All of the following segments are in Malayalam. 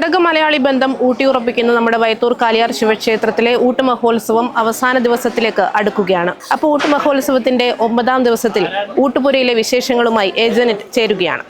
കുടക് മലയാളി ബന്ധം ഊട്ടിയുറപ്പിക്കുന്ന നമ്മുടെ വൈത്തൂർ കാലിയാർ ശിവക്ഷേത്രത്തിലെ ഊട്ട് മഹോത്സവം അവസാന ദിവസത്തിലേക്ക് അടുക്കുകയാണ്. അപ്പോൾ ഊട്ട് മഹോത്സവത്തിന്റെ ഒമ്പതാം ദിവസത്തിൽ ഊട്ടുപുരയിലെ വിശേഷങ്ങളുമായി ഏജനറ്റ് ചേരുകയാണ്.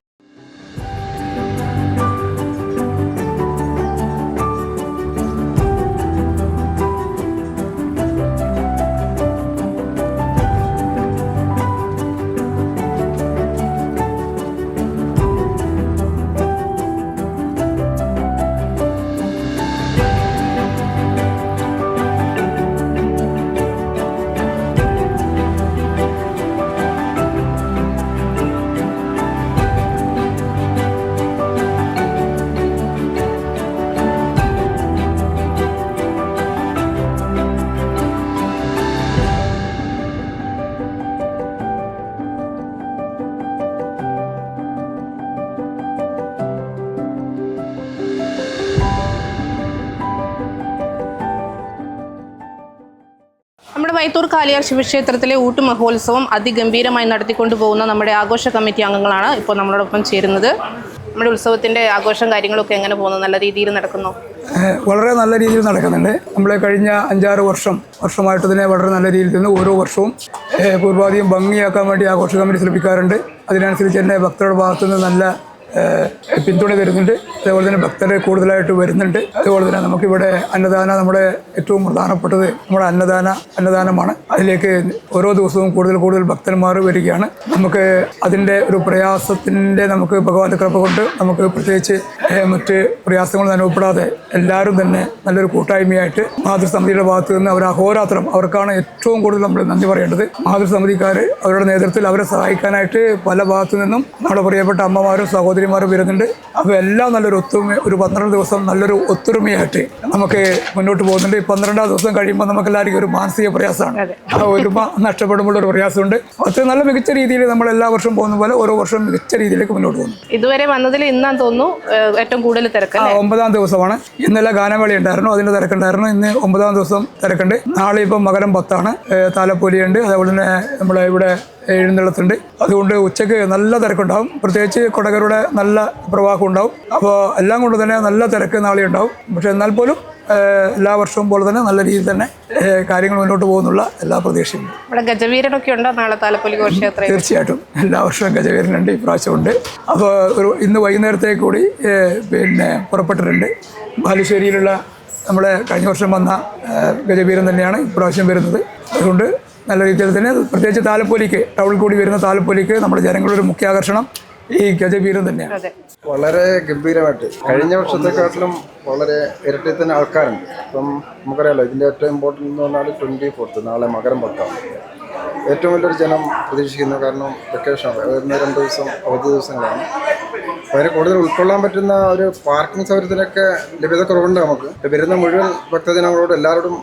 വൈത്തൂർ കാലിയാർ ശിവക്ഷേത്രത്തിലെ ഊട്ട് മഹോത്സവം അതിഗംഭീരമായി നടത്തിക്കൊണ്ടു പോകുന്ന നമ്മുടെ ആഘോഷ കമ്മിറ്റി അംഗങ്ങളാണ് ഇപ്പോൾ നമ്മളോടൊപ്പം ചേരുന്നത്. നമ്മുടെ ഉത്സവത്തിന്റെ ആഘോഷം കാര്യങ്ങളൊക്കെ എങ്ങനെ പോകുന്നു? നല്ല രീതിയിൽ നടക്കുന്നു. വളരെ നല്ല രീതിയിൽ നടക്കുന്നുണ്ട്. നമ്മൾ കഴിഞ്ഞ അഞ്ചാറ് വർഷം വർഷമായിട്ട് തന്നെ വളരെ നല്ല രീതിയിൽ തന്നെ ഓരോ വർഷവും പൂർവാധികം ഭംഗിയാക്കാൻ വേണ്ടി ആഘോഷ കമ്മിറ്റി ശ്രമിക്കാറുണ്ട്. അതിനനുസരിച്ച് തന്നെ ഭക്തരുടെ ഭാഗത്തുനിന്ന് നല്ല പിന്തുണ തരുന്നുണ്ട്. അതേപോലെ തന്നെ ഭക്തരെ കൂടുതലായിട്ട് വരുന്നുണ്ട്. അതുപോലെ തന്നെ നമുക്കിവിടെ അന്നദാന നമ്മുടെ ഏറ്റവും പ്രധാനപ്പെട്ടത് നമ്മുടെ അന്നദാന അന്നദാനമാണ്. അതിലേക്ക് ഓരോ ദിവസവും കൂടുതൽ കൂടുതൽ ഭക്തന്മാർ വരികയാണ്. നമുക്ക് അതിന്റെ ഒരു പ്രയാസത്തിന്റെ നമുക്ക് ഭഗവാന്റെ കൃപ കൊണ്ട് നമുക്ക് പ്രത്യേകിച്ച് മറ്റ് പ്രയാസങ്ങളും അനുഭവപ്പെടാതെ എല്ലാവരും തന്നെ നല്ലൊരു കൂട്ടായ്മയായിട്ട് മാതൃസമിതിയുടെ ഭാഗത്ത് നിന്ന് അവർ അഹോരാത്രം അവർക്കാണ് ഏറ്റവും കൂടുതൽ നമ്മൾ നന്ദി പറയേണ്ടത്. മാതൃസമിതിക്കാർ അവരുടെ നേതൃത്വത്തിൽ അവരെ സഹായിക്കാനായിട്ട് പല ഭാഗത്തു നിന്നും നമ്മുടെ പ്രിയപ്പെട്ട അമ്മമാരും സഹോദരിമാരും വരുന്നുണ്ട്. അപ്പോൾ എല്ലാം നല്ലൊരു ഒത്തുമ ഒരു പന്ത്രണ്ട് ദിവസം നല്ലൊരു ഒത്തൊരുമയായിട്ട് നമുക്ക് മുന്നോട്ട് പോകുന്നുണ്ട്. ഈ പന്ത്രണ്ടാം ദിവസം കഴിയുമ്പോൾ നമുക്കെല്ലാവർക്കും ഒരു മാനസിക പ്രയാസമാണ്. ആ ഒരുമ നഷ്ടപ്പെടുമ്പോൾ ഒരു പ്രയാസമുണ്ട്. അത് നല്ല മികച്ച രീതിയിൽ നമ്മൾ എല്ലാ വർഷവും പോകുന്ന പോലെ ഓരോ വർഷവും മികച്ച രീതിയിലേക്ക് മുന്നോട്ട് പോകുന്നു. ഇതുവരെ വന്നതിൽ ഇന്നാ തോന്നുന്നു ഏറ്റവും കൂടുതൽ തിരക്ക് ആ ഒമ്പതാം ദിവസമാണ്. ഇന്നലെ ഗാനമേള ഉണ്ടായിരുന്നു അതിന്റെ തിരക്കുണ്ടായിരുന്നു. ഇന്ന് ഒമ്പതാം ദിവസം തിരക്കുണ്ട്. നാളെ ഇപ്പം മകരം പത്താണ് താലപ്പൊലിയുണ്ട്. അതേപോലെ തന്നെ നമ്മളെ ഇവിടെ എഴുന്നള്ളത്തുണ്ട് അതുകൊണ്ട് ഉച്ചയ്ക്ക് നല്ല തിരക്കുണ്ടാവും. പ്രത്യേകിച്ച് കൊടകരുടെ നല്ല പ്രവാഹം ഉണ്ടാവും. അപ്പോൾ എല്ലാം കൊണ്ട് തന്നെ നല്ല തിരക്ക് നാളെ ഉണ്ടാവും. പക്ഷേ എന്നാൽ പോലും എല്ലാ വർഷവും പോലെ തന്നെ നല്ല രീതിയിൽ തന്നെ കാര്യങ്ങൾ മുന്നോട്ട് പോകുന്നുള്ള എല്ലാ പ്രതീക്ഷയും ഇവിടെ ഗജവീരനൊക്കെ ഉണ്ടോ നാളെ താലപ്പൊലി ഘോഷയാത്ര? തീർച്ചയായിട്ടും. എല്ലാ വർഷവും ഗജവീരനുണ്ട് ഇപ്രാവശ്യമുണ്ട് അപ്പോൾ ഒരു ഇന്ന് വൈകുന്നേരത്തേക്ക് കൂടി പിന്നെ പുറപ്പെട്ടിട്ടുണ്ട്. ബാലുശ്ശേരിയിലുള്ള നമ്മുടെ കഴിഞ്ഞ വർഷം വന്ന ഗജവീരൻ തന്നെയാണ് ഇപ്രാവശ്യം വരുന്നത്. അതുകൊണ്ട് നല്ല രീതിയിൽ തന്നെ പ്രത്യേകിച്ച് താലപ്പൊലിക്ക് ടൗണിൽ കൂടി വരുന്ന താലപ്പൊലിക്ക് നമ്മുടെ ജനങ്ങളുടെ ഒരു മുഖ്യാകർഷണം ഈ ഗജവീരം തന്നെയാണ്. വളരെ ഗംഭീരമായിട്ട്. കഴിഞ്ഞ വർഷത്തെക്കാട്ടിലും വളരെ ഇരട്ടി തന്നെ ആൾക്കാരുണ്ട്. ഇപ്പം നമുക്കറിയാലോ ഇതിന്റെ ഏറ്റവും ഇമ്പോർട്ടന്റ് എന്ന് പറഞ്ഞാൽ ട്വന്റി ഫോർത്ത് നാളെ മകരം പത്താണ് ഏറ്റവും വലിയൊരു ജനം പ്രതീക്ഷിക്കുന്നത് കാരണം വെക്കേഷൻ ഒന്ന് രണ്ട് ദിവസം അവധി ദിവസങ്ങളാണ്. അതിന് കൂടുതൽ ഉൾക്കൊള്ളാൻ പറ്റുന്ന ഒരു പാർക്കിംഗ് സൗകര്യത്തിനൊക്കെ ലഭ്യത കുറവുണ്ട് നമുക്ക്. വരുന്ന മുഴുവൻ ഭക്തജനങ്ങളോട് എല്ലാവരോടും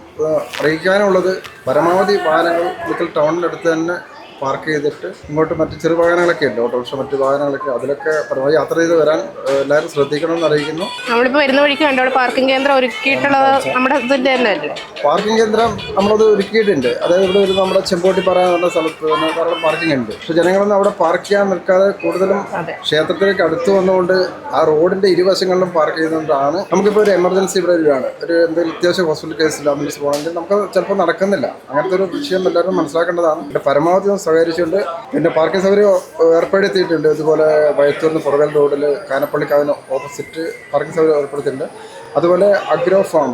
അറിയിക്കാനുള്ളത് പരമാവധി വാഹനങ്ങൾ ഒരിക്കൽ ടൗണിനടുത്ത് തന്നെ പാർക്ക് ചെയ്തിട്ട് ഇങ്ങോട്ട് മറ്റ് ചെറു വാഹനങ്ങളൊക്കെ ഉണ്ട്. ഓട്ടോറിക്ഷ മറ്റ് വാഹനങ്ങളൊക്കെ അതിലൊക്കെ പരമാവധി യാത്ര ചെയ്ത് വരാൻ എല്ലാവരും എല്ലാവരും ശ്രദ്ധിക്കണമെന്ന് അറിയിക്കുന്നു. നമ്മളിപ്പോൾ വരുന്ന വഴിക്ക് കണ്ടോ? അവിടെ പാർക്കിംഗ് കേന്ദ്രം ഒരുക്കിയിട്ടുള്ളത് നമ്മുടെ ഇതിന്റെ തന്നെ അല്ലേ പാർക്കിംഗ് കേന്ദ്രം നമ്മളത് ഒരുക്കിയിട്ടുണ്ട്. അതായത് ഇവിടെ ഒരു നമ്മുടെ ചെമ്പോട്ടിപ്പാറ പറയാൻ പറഞ്ഞ സ്ഥലത്ത് തന്നെ ധാരാളം പാർക്കിംഗ് ഉണ്ട്. പക്ഷെ ജനങ്ങളൊന്നും അവിടെ പാർക്ക് ചെയ്യാൻ നിൽക്കാതെ കൂടുതലും ക്ഷേത്രത്തിലേക്ക് അടുത്ത് വന്നുകൊണ്ട് ആ റോഡിന്റെ ഇരുവശങ്ങളിലും പാർക്ക് ചെയ്യുന്നതുകൊണ്ടാണ് നമുക്കിപ്പോൾ ഒരു എമർജൻസി ഇവിടെ വരികയാണ്. ഒരു എന്തെങ്കിലും അത്യാവശ്യം ഹോസ്പിറ്റൽ കേസിൽ ആംബുലൻസ് പോകണമെങ്കിൽ നമുക്ക് ചിലപ്പോൾ നടക്കുന്നില്ല. അങ്ങനത്തെ ഒരു വിഷയം എല്ലാവരും മനസ്സിലാക്കേണ്ടതാണ്. ഇവിടെ പരമാവധി ഒന്ന് സഹകരിച്ചുകൊണ്ട് പിന്നെ പാർക്കിംഗ് സൗകര്യം ഏർപ്പെടുത്തിയിട്ടുണ്ട്. ഇതുപോലെ വയത്തൂർന്ന് പുറകൽ റോഡിൽ കാനപ്പള്ളിക്കാവിന് ഓപ്പോസിറ്റ് പാർക്കിംഗ് സൗകര്യം ഏർപ്പെടുത്തിയിട്ടുണ്ട്. അതുപോലെ അഗ്രോ ഫാം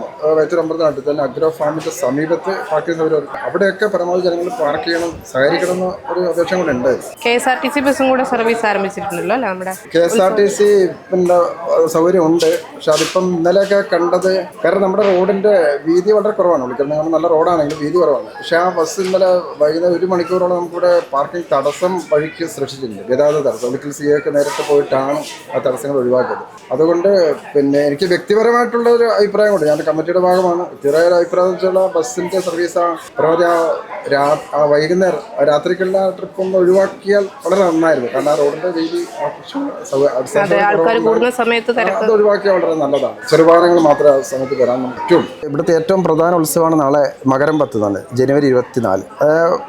അടുത്ത് തന്നെ അഗ്രോ ഫാമിന്റെ സമീപത്ത് പാർക്ക് സൗകര്യം അവിടെയൊക്കെ പരമാവധി ജനങ്ങൾ പാർക്ക് ചെയ്യണം സഹകരിക്കണം എന്ന ഒരു അപേക്ഷ കൂടെ ഉണ്ട്. K S R T C ബസ്സും കൂടെ സർവീസ് ആരംഭിച്ചിട്ടുണ്ടല്ലോ അല്ലേ നമ്മുടെ K S R T C പിന്നെ സൗകര്യം ഉണ്ട് പക്ഷെ അതിപ്പം ഇന്നലെയൊക്കെ കണ്ടത് കാരണം നമ്മുടെ റോഡിന്റെ വീതി വളരെ കുറവാണ്. വിളിക്കുന്നത് നമ്മൾ നല്ല റോഡാണെങ്കിലും വീതി കുറവാണ്. പക്ഷെ ആ ബസ് ഇന്നലെ വൈകുന്നേരം ഒരു മണിക്കൂറോളം നമുക്കിവിടെ പാർക്കിംഗ് തടസ്സം വഴിക്ക് സൃഷ്ടിച്ചിട്ടുണ്ട്. ഗതാഗത തടസ്സം. ഒരിക്കൽ സി എ ഒക്കെ നേരിട്ട് പോയിട്ടാണ് ആ തടസ്സങ്ങൾ ഒഴിവാക്കിയത്. അതുകൊണ്ട് പിന്നെ എനിക്ക് വ്യക്തിപരമായിട്ടുള്ള ഒരു അഭിപ്രായം കൊണ്ട് ഞാൻ കമ്മിറ്റിയുടെ ഭാഗമാണ്. വ്യക്തിപരമായ അഭിപ്രായം എന്ന് വെച്ചാൽ ബസ്സിന്റെ സർവീസ് പരമാവധി ആ വൈകുന്നേരം രാത്രിക്കുള്ള ട്രിപ്പ് ഒന്ന് ഒഴിവാക്കിയാൽ വളരെ നന്നായിരുന്നു. കാരണം ആ റോഡിന്റെ വീതി സൗകര്യം ആൾക്കാർ കൂടുന്ന സമയത്ത് അത് ഒഴിവാക്കിയാൽ വളരെ നല്ലതാണ്. ചെറുപാനങ്ങൾ മാത്രമേ ആ സമയത്ത് വരാൻ പറ്റും. ഇവിടുത്തെ ഏറ്റവും പ്രധാന ഉത്സവമാണ് നാളെ മകരം പത്ത് നാല് ജനുവരി ഇരുപത്തിനാല്.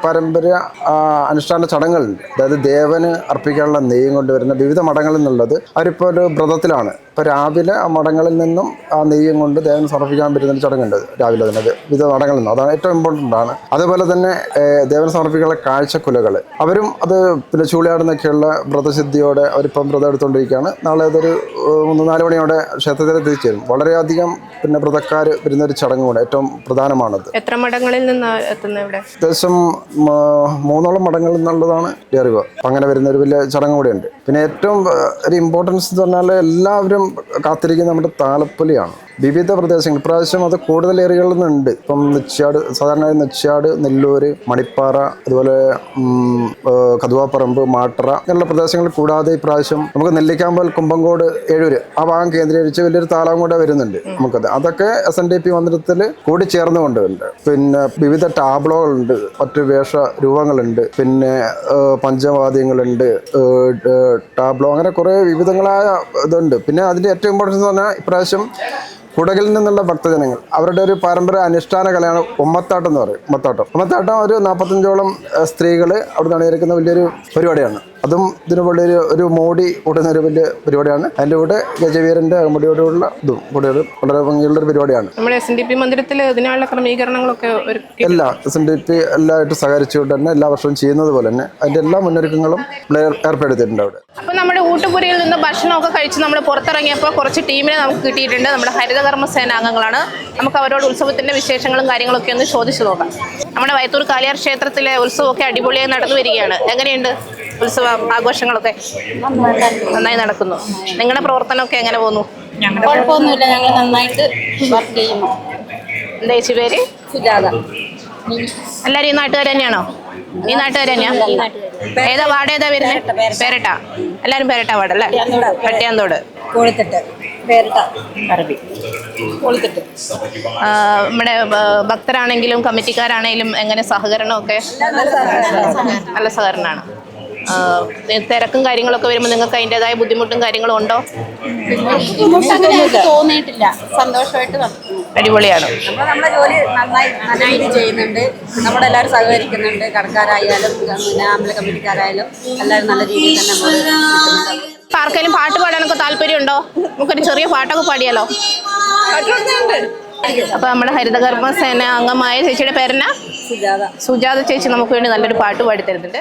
പരമ്പര അനുഷ്ഠാന ചടങ്ങുകളുണ്ട്. അതായത് ദേവന് അർപ്പിക്കാനുള്ള നെയ്യും കൊണ്ടുവരുന്ന വിവിധ മഠങ്ങളിൽ നിന്നുള്ളത് അവരിപ്പോൾ ഒരു വ്രതത്തിലാണ്. ഇപ്പോൾ രാവിലെ ആ മഠങ്ങളിൽ നിന്നും ആ നെയ്യും കൊണ്ട് ദേവന് സമർപ്പിക്കാൻ പറ്റുന്ന ഒരു ചടങ്ങുണ്ട് രാവിലെ തന്നെ. വിവിധ മഠങ്ങളിൽ നിന്നും. അതാണ് ഏറ്റവും ഇമ്പോർട്ടന്റ് ആണ്. അതുപോലെ തന്നെ ഏഹ്, ദേവന സമർപ്പിക്കുന്ന കാഴ്ചക്കുലകൾ അവരും അത് പിന്നെ ചൂളിയാടുന്നൊക്കെയുള്ള വ്രതസിദ്ധിയോടെ അവരിപ്പം വ്രതം എടുത്തുകൊണ്ടിരിക്കുകയാണ് നാളെ അതൊരു മൂന്ന് നാല് മണിയോടെ ക്ഷേത്രത്തിൽ എത്തിച്ചേരും വളരെയധികം പിന്നെ വ്രതക്കാർ വരുന്ന ഒരു ചടങ്ങ് കൂടെ ഏറ്റവും പ്രധാനമാണത്. എത്ര മഠങ്ങളിൽ നിന്ന് ഏകദേശം ഇവിടെ? അത്യാവശ്യം മൂന്നോളം മഠങ്ങളിൽ നിന്നുള്ളതാണ് അറിവ് അങ്ങനെ വരുന്ന ഒരു വലിയ ചടങ്ങ് കൂടെയുണ്ട് പിന്നെ ഏറ്റവും ഒരു ഇമ്പോർട്ടൻസ് എന്ന് പറഞ്ഞാൽ എല്ലാവരും കാത്തിരിക്കുന്ന നമ്മുടെ താലപ്പൊലിയാണ്. വിവിധ പ്രദേശങ്ങൾ. ഇപ്രാവശ്യം അത് കൂടുതൽ ഏറികളിൽ നിന്നുണ്ട്. ഇപ്പം നെച്ചാട് സാധാരണ നെച്ചാട് നെല്ലൂര് മണിപ്പാറ അതുപോലെ കതുവാപ്പറമ്പ് മാട്ടറ അങ്ങനെയുള്ള പ്രദേശങ്ങൾ കൂടാതെ ഇപ്രാവശ്യം നമുക്ക് നെല്ലിക്കാമ്പൽ കുമ്പങ്കോട് ഏഴൂര് ആ ഭാഗം കേന്ദ്രീകരിച്ച് വലിയൊരു താളം കൂടെ വരുന്നുണ്ട് നമുക്കത്. അതൊക്കെ എസ് എൻ ഡി പി മന്ദിരത്തിൽ കൂടി ചേർന്നുകൊണ്ടുണ്ട് പിന്നെ വിവിധ ടാബ്ലോകളുണ്ട്. മറ്റ് വേഷ രൂപങ്ങളുണ്ട്. പിന്നെ പഞ്ചവാദ്യങ്ങളുണ്ട്. ടാബ്ലോ അങ്ങനെ കുറേ വിവിധങ്ങളായ ഇതുണ്ട്. പിന്നെ അതിന്റെ ഏറ്റവും ഇമ്പോർട്ടൻസ് എന്ന് പറഞ്ഞാൽ ഇപ്രാവശ്യം കുടകിൽ നിന്നുള്ള ഭക്തജനങ്ങൾ. അവരുടെ ഒരു പാരമ്പര്യ അനുഷ്ഠാന കലയാണ് ഉമ്മത്താട്ടം എന്ന് പറയും. ഉമ്മത്താട്ടം. ഉമ്മത്താട്ടം ഒരു നാൽപ്പത്തഞ്ചോളം സ്ത്രീകൾ അവിടെ അണിയിരിക്കുന്ന വലിയൊരു പരിപാടിയാണ്. അതും ഇതിന് വലിയൊരു ഒരു മോടി കൂട്ടുന്ന ഒരു വലിയ പരിപാടിയാണ്. അതിന്റെ കൂടെ ഗജവീരന്റെ അകമ്പടിയോടുള്ള ഇതും കൂടെ ഒരു വളരെ ഭംഗിയുള്ള ഒരു പരിപാടിയാണ്. നമ്മുടെ എസ് എൻ ഡി പി മന്ദിരത്തിൽ ഇതിനുള്ള ക്രമീകരണങ്ങളൊക്കെ എല്ലാ എസ് എൻ ഡി പി സഹകരിച്ചുകൊണ്ട് തന്നെ എല്ലാ വർഷവും ചെയ്യുന്നത് പോലെ തന്നെ അതിന്റെ എല്ലാ മുന്നൊരുക്കങ്ങളും ഏർപ്പെടുത്തിയിട്ടുണ്ട് അവിടെ. അപ്പോൾ നമ്മുടെ ഊട്ടുപുരയിൽ നിന്ന് ഭക്ഷണമൊക്കെ കഴിച്ച് നമ്മൾ പുറത്തിറങ്ങിയപ്പോൾ കുറച്ച് ടീമിനെ നമുക്ക് കിട്ടിയിട്ടുണ്ട്. നമ്മുടെ ഹരിതകർമ്മ സേനാംഗങ്ങളാണ്. നമുക്ക് അവരോട് ഉത്സവത്തിന്റെ വിശേഷങ്ങളും കാര്യങ്ങളൊക്കെ ഒന്ന് ചോദിച്ചു നോക്കാം. നമ്മുടെ വയത്തൂർ കാലിയാർ ക്ഷേത്രത്തിലെ ഉത്സവമൊക്കെ അടിപൊളിയായി നടന്നു വരികയാണ് എങ്ങനെയുണ്ട്? ഉത്സവ ആഘോഷങ്ങളൊക്കെ നന്നായി നടക്കുന്നു. നിങ്ങളുടെ പ്രവർത്തനമൊക്കെ എങ്ങനെ പോകുന്നു കുഴപ്പമൊന്നുമില്ല. ഞങ്ങൾ നന്നായിട്ട് വർക്ക് ചെയ്യുന്നു. എന്താ ചേച്ചി പേര്? സുജാത. എല്ലാവരും ഈ നാട്ടുകാർ തന്നെയാണോ? ഈ നാട്ടുകാർ തന്നെയാ? ഏതാ വാർഡ് ഏതാ വരുന്നത് പേരട്ട. എല്ലാവരും പേരട്ട പട്ടിയാന്തോട്. കോളിത്തട്ട് അറബി. കോളിത്തട്ട് ആ, നമ്മുടെ ഭക്തരാണെങ്കിലും കമ്മിറ്റിക്കാരാണെങ്കിലും എങ്ങനെ സഹകരണമൊക്കെ? നല്ല സഹകരണമാണ്. തിരക്കും കാര്യങ്ങളൊക്കെ വരുമ്പോൾ നിങ്ങൾക്ക് അതിന്റെതായ ബുദ്ധിമുട്ടും കാര്യങ്ങളും ഉണ്ടോ? തോന്നിയിട്ടില്ല. സന്തോഷമായിട്ട് അടിപൊളിയാണ്. നമ്മൾ നമ്മുടെ ജോലി നന്നായി നല്ല രീതിയിൽ ചെയ്യുന്നുണ്ട്. നമ്മളെല്ലാവരും സഹകരിക്കുന്നുണ്ട്. കടക്കാരായാലും പിന്നെ ആമ്പല കമ്മിറ്റിക്കാരായാലും എല്ലാവരും നല്ല രീതിയിൽ തന്നെ നമ്മൾ. ആർക്കെങ്കിലും പാട്ട് പാടാനൊക്കെ താല്പര്യമുണ്ടോ? നമുക്കൊരു ചെറിയ പാട്ടൊക്കെ പാടിയാലോ? അപ്പൊ നമ്മുടെ ഹരിതകർമ്മ സേന അംഗമായ ചേച്ചിയുടെ പേരെന്നാ? സുജാത. സുജാത ചേച്ചി നമുക്ക് വേണ്ടി നല്ലൊരു പാട്ട് പാടി തരുന്നുണ്ട്.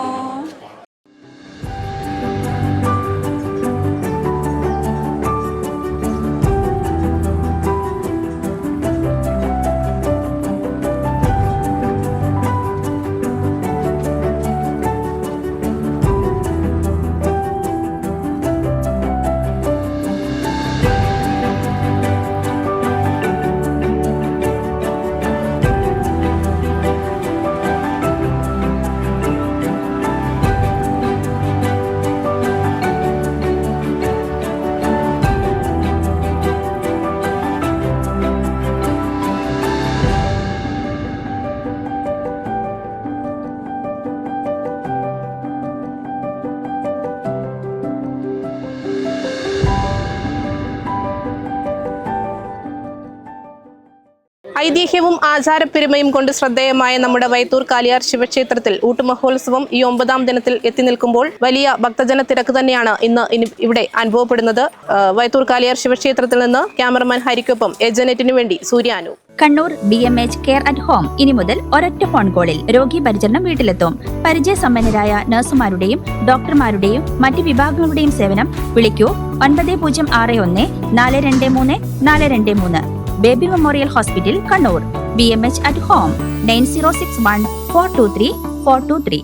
ഐതിഹ്യവും ആചാരപ്പെരുമയും കൊണ്ട് ശ്രദ്ധേയമായ നമ്മുടെ വൈത്തൂർ കാലിയാർ ശിവക്ഷേത്രത്തിൽ ഊട്ടുമഹോത്സവം ഈ ഒമ്പതാം ദിനത്തിൽ എത്തി നിൽക്കുമ്പോൾ വലിയ ഭക്തജന തിരക്ക് തന്നെയാണ് ഇന്ന് ഇവിടെ അനുഭവപ്പെടുന്നത്. വൈത്തൂർ കാലിയാർ ശിവക്ഷേത്രത്തിൽ നിന്ന് ക്യാമറമാൻ ഹരിക്കൊപ്പം ഏജനറ്റിനു വേണ്ടി സൂര്യാനു. Kannur B M H care at home. ഇനി മുതൽ ഒരൊറ്റ ഫോൺ കോളിൽ രോഗി പരിചരണം വീട്ടിലെത്തും. പരിചയ പരിചയസമ്പന്നരായ നഴ്സുമാരുടെയും ഡോക്ടർമാരുടെയും മറ്റ് വിഭാഗങ്ങളുടെയും സേവനം വിളിക്കൂ. ഒൻപത് പൂജ്യം ആറ് ഒന്ന് നാല് രണ്ട് മൂന്ന് നാല് രണ്ട് മൂന്ന്. Baby memorial hospital Kannur B M H at home nine zero six one four two three four two three